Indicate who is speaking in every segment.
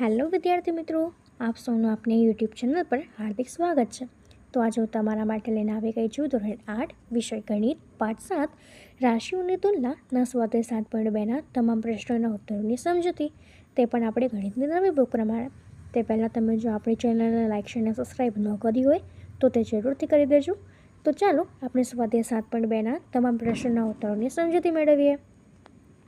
Speaker 1: Hello વિદ્યાર્થી મિત્રો, આપ સૌનું આપને યુટ્યુબ ચેનલ પર હાર્દિક સ્વાગત છે. તો આજે હું તમારા માટે લઈને આવી ગઈ છું ધોરણ આઠ, વિષય ગણિત, પાઠ સાત. રાશિઓની તુલનાના સ્વાધ્યાય સાત પોઈન્ટ બેના તમામ પ્રશ્નોના ઉત્તરોની સમજૂતી. તે પણ આપણે ગણિતની નવી બુક પ્રમાણે. તે પહેલાં તમે જો આપણી ચેનલને લાઇક શેર અને સબસ્ક્રાઈબ ન કરી હોય, તો તે જરૂરથી કરી દેજો. તો ચાલો આપણે સ્વાધ્યાય સાત પોઈન્ટ બેના તમામ પ્રશ્નોના ઉત્તરોની સમજૂતી મેળવીએ.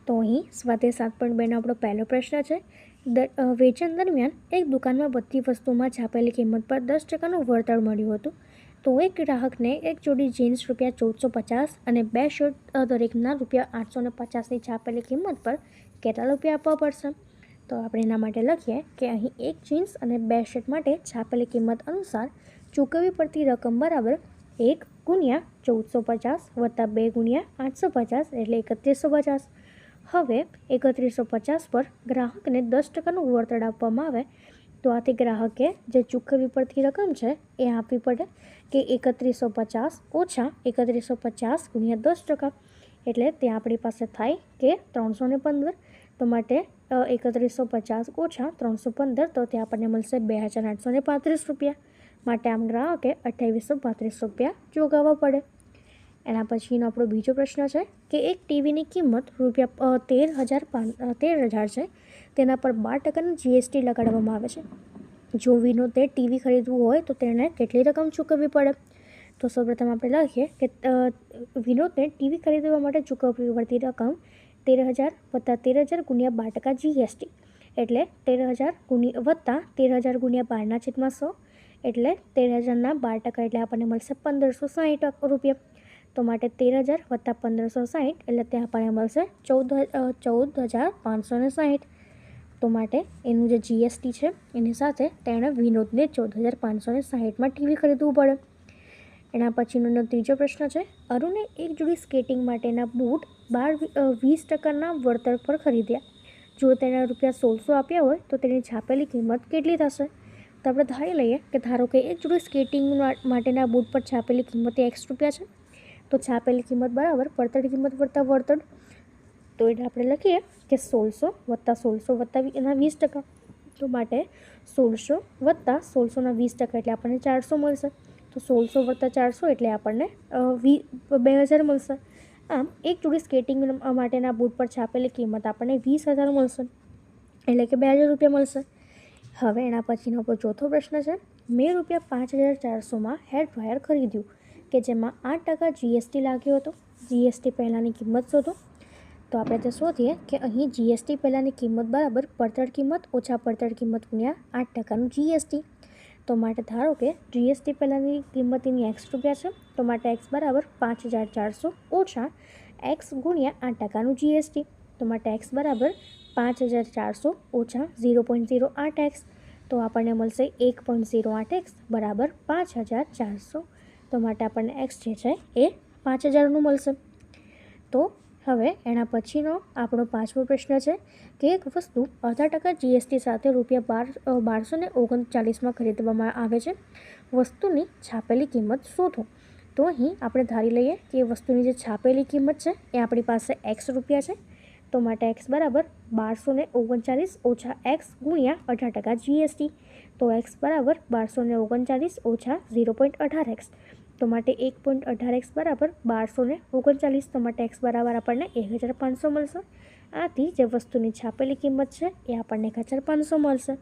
Speaker 1: તો અહીં સ્વાધ્યાય સાત પોઈન્ટ બેનો આપણો પહેલો પ્રશ્ન છે. વેચાણ દરમિયાન એક દુકાનમાં બધી વસ્તુમાં છાપેલી કિંમત પર દસ ટકાનું વળતર મળ્યું હતું. તો એક ગ્રાહકને એક જોડી જીન્સ રૂપિયા ચૌદસો પચાસ અને બે શર્ટ દરેકના રૂપિયા આઠસો ને પચાસની છાપેલી કિંમત પર કેટલા રૂપિયા આપવા પડશે? તો આપણે એના માટે લખીએ કે અહીં એક જીન્સ અને બે શર્ટ માટે છાપેલી કિંમત અનુસાર ચૂકવવી પડતી રકમ બરાબર એક ગુણ્યા ચૌદસો પચાસ વત્તા બે ગુણ્યા આઠસો પચાસ એટલે એકત્રીસો પચાસ. હવે એકત્રીસો પચાસ પર ગ્રાહકને દસ ટકાનું વળતર આપવામાં આવે. તો આથી ગ્રાહકે જે ચૂકવવી પડતી રકમ છે એ આપવી પડે કે એકત્રીસો પચાસ ઓછા એકત્રીસો પચાસ ગુણ્યા દસ ટકા. એટલે તે આપણી પાસે થાય કે ત્રણસો ને પંદર. તો માટે એકત્રીસો પચાસ ઓછા ત્રણસો પંદર તો તે આપણને મળશે બે હજાર આઠસો ને પાંત્રીસ રૂપિયા. માટે આમ ગ્રાહકે અઠ્યાવીસો પાંત્રીસ રૂપિયા ચૂકવવા પડે. એના પછીનો આપણો બીજો પ્રશ્ન છે કે એક ટીવીની કિંમત રૂપિયા તેર હજાર તેર હજાર છે. તેના પર બાર ટકાનું જીએસટી લગાડવામાં આવે છે. જો વિનોદે ટીવી ખરીદવું હોય તો તેણે કેટલી રકમ ચૂકવવી પડે? તો સૌપ્રથમ આપણે લખીએ કે વિનોદને ટીવી ખરીદવા માટે ચૂકવવી પડતી રકમ તેર હજાર વત્તા તેર હજાર ગુણ્યા બાર ટકા જીએસટી એટલે તેર હજાર ગુણ્યા, વત્તા તેર હજાર ગુણ્યા બારના છેદમાં સો. એટલે તેર હજારના બાર ટકા એટલે આપણને મળશે પંદરસો સાહીઠ રૂપિયા. તો માટે તેર હજાર વત્તા પંદરસો સાહીઠ એટલે ત્યાં આપણને મળશે ચૌદ ચૌદ હજાર પાંચસો ને સાઠ તો માટે એનું જે જીએસટી છે, એની સાથે તેણે વિનોદને ચૌદ હજાર પાંચસો ને સાહીઠમાં ટીવી ખરીદવું પડે. એના પછીનો ત્રીજો પ્રશ્ન છે, અરુણે એક જોડી સ્કેટિંગ માટેના બૂટ બાર વીસ ટકાના વળતર પર ખરીદ્યા. જો તેના રૂપિયા સોળસો આપ્યા હોય, તો તેની છાપેલી કિંમત કેટલી થશે? તો આપણે ધારી લઈએ કે ધારો કે એક જોડી સ્કેટિંગ માટેના બૂટ પર છાપેલી કિંમત એક્સ રૂપિયા છે તો છાપેલી કિંમત બરાબર પડતર કિંમત વત્તા વળતર. તો એટલે આપણે લખીએ કે સોળસો વત્તા સોળસો વત્તા એના વીસ ટકા. તો માટે સોળસો વત્તા સોળસોના વીસ ટકા એટલે આપણને ચારસો મળશે. તો સોળસો વત્તા ચારસો એટલે આપણને વી, બે હજાર મળશે. આમ એક જોડી સ્કેટિંગ માટેના બૂટ પર છાપેલી કિંમત આપણને વીસ હજાર મળશે. એટલે કે બે હજાર રૂપિયા મળશે. હવે એના પછીનો આપણો ચોથો પ્રશ્ન છે. મેં રૂપિયા પાંચ હજાર ચારસોમાં હેર ડ્રાયર ખરીદ્યું. કે જેમાં આઠ ટકા જીએસટી લાગ્યો હતો. જીએસટી પહેલાંની કિંમત શોધો. તો આપણે તો શોધીએ કે અહીં જીએસટી પહેલાંની કિંમત બરાબર પડતર કિંમત ઓછા પડતર કિંમત ગુણ્યા આઠ ટકાનું જીએસટી તો માટે ધારો કે જીએસટી પહેલાંની કિંમત એની એક્સ રૂપિયા છે, તો માટે એક્સ બરાબર પાંચ હજાર ચારસો ઓછા એક્સ ગુણ્યા આઠ ટકાનું જીએસટી તો માટે એક્સ બરાબર પાંચ હજાર ચારસો ઓછા ઝીરો પોઈન્ટ ઝીરો આઠ એક્સ તો આપણને મળશે એક પોઈન્ટ ઝીરો આઠ એક્સ બરાબર પાંચ હજાર ચારસો તો માટે આપણને એક્સ જે છે એ પાંચ હજારનું મળશે. તો હવે એના પછીનો આપણો પાંચમો પ્રશ્ન છે કે એક વસ્તુ અઢાર ટકા જીએસટી સાથે રૂપિયા બાર બારસો ને ઓગણચાલીસમાં ખરીદવામાં આવે છે. વસ્તુની છાપેલી કિંમત શોધો. તો અહીં આપણે ધારી લઈએ કે વસ્તુની જે છાપેલી કિંમત છે એ આપણી પાસે એક્સ રૂપિયા છે. તો માટે એક્સ બરાબર બારસો ને ઓગણચાલીસ ઓછા એક્સ ગુણ્યા અઢાર ટકા જીએસટી તો એક્સ બરાબર બારસો ને ઓગણચાલીસ ઓછા ઝીરો પોઈન્ટ અઢાર એક્સ તો માટે એક પોઈન્ટ અઢાર એક્સ બરાબર બારસો ને ઓગણચાલીસ. તો માટે એક્સ બરાબર આપણને એક હજાર પાંચસો મળશે. આથી જે વસ્તુની છાપેલી કિંમત છે એ આપણને એક હજાર પાંચસો મળશે.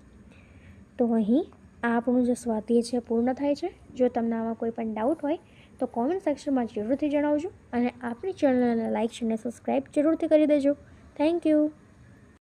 Speaker 1: તો અહીં આ આપણું જે સ્વાધ્યાય છે પૂર્ણ થાય છે. જો તમને આમાં કોઈ પણ ડાઉટ હોય, તો કોમેન્ટ સેક્શનમાં જરૂરથી જણાવજો અને આપણી ચેનલને લાઇક અને સબસ્ક્રાઈબ જરૂરથી કરી દેજો. Thank you.